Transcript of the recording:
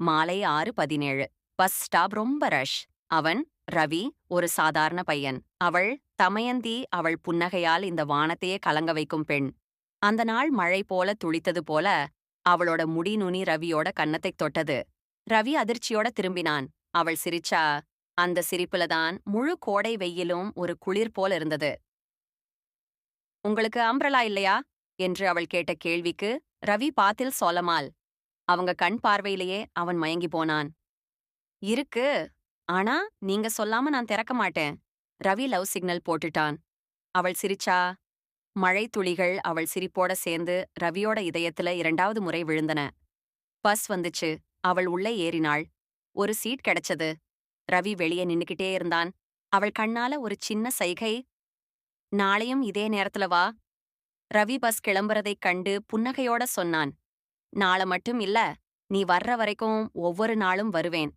மாலை ஆறு பதினேழு. பஸ் ஸ்டாப் ரொம்ப ரஷ். அவன் ரவி ஒரு சாதாரண பையன். அவள் தமயந்தி அவள் புன்னகையால் இந்த வானத்தையே கலங்க வைக்கும் பெண். அந்த நாள் மழை போல துளித்தது போல அவளோட முடி நுனி ரவியோட கன்னத்தைத் தொட்டது. ரவி அதிர்ச்சியோட திரும்பினான். அவள் சிரிச்சா அந்த சிரிப்புல தான் முழு கோடை வெயிலும் ஒரு குளிர் போல இருந்தது. உங்களுக்கு அம்ப்ரலா இல்லையா? என்று அவள் கேட்ட கேள்விக்கு ரவி பாத்தில் சொலமால் அவங்க கண் பார்வையிலேயே அவன் மயங்கி போனான். இருக்கு. ஆனா நீங்க சொல்லாம நான் திறக்க மாட்டேன். ரவி லவ் சிக்னல் போட்டுட்டான். அவள் சிரிச்சா. மழை துளிகள் அவள் சிரிப்போட சேர்ந்து ரவியோட இதயத்துல இரண்டாவது முறை விழுந்தன. பஸ் வந்துச்சு. அவள் உள்ளே ஏறினாள். ஒரு சீட் கிடைச்சது. ரவி வெளியே நின்னுக்கிட்டே இருந்தான். அவள் கண்ணால ஒரு சின்ன சைகை நாளையும் இதே நேரத்துல வா. ரவி பஸ் கிளம்புறதைக் கண்டு புன்னகையோட சொன்னான். நாளை மட்டும் இல்ல நீ வர்ற வரைக்கும் ஒவ்வொரு நாளும் வருவேன்.